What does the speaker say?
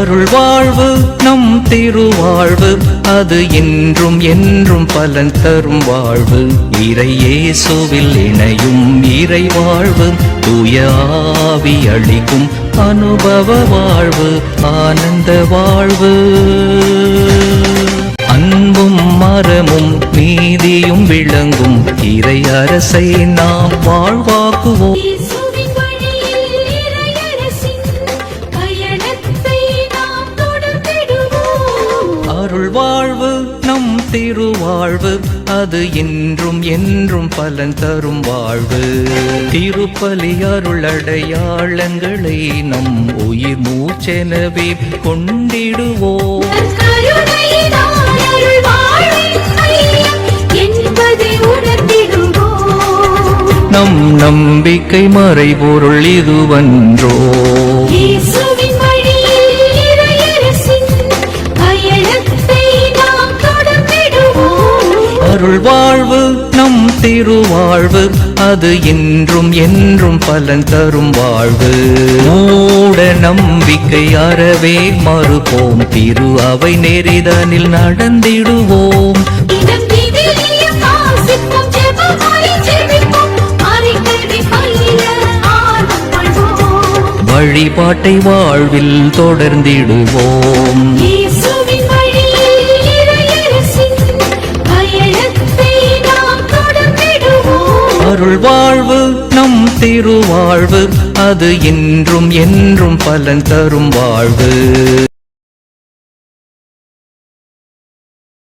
அருள் வாழ்வு நம் திருவாழ்வு அது என்றும் என்றும் பலன் தரும் வாழ்வு. இறையேசுவில் இணையும் இறை வாழ்வு தூய ஆவி அளிக்கும் அனுபவ வாழ்வு ஆனந்த வாழ்வு. அன்பும் மரமும் நீதியும் விளங்கும் இறை அரசை நாம் வாழ்வாக்குவோம். வாழ்வு நம் திருவாழ்வு அது என்றும் என்றும் பலன் தரும் வாழ்வு. திருப்பலி அருள் அடையாளங்களை நம் உயிர் மூச்செனவே கொண்டிடுவோம். நம் நம்பிக்கை மறைபொருள் இதுவன்றோ. அருள் வாழ்வு நம் திருவாழ்வு அது என்றும் என்றும் பலன் தரும் வாழ்வு. மூட நம்பிக்கை அறவே மறுப்போம் திரு அவை நெறிதனில் நடந்திடுவோம். வழிபாட்டை வாழ்வில் தொடர்ந்திடுவோம். அருள் வாழ்வு நம் திருவாழ்வு அது என்றும் என்றும் பலன் தரும் வாழ்வு.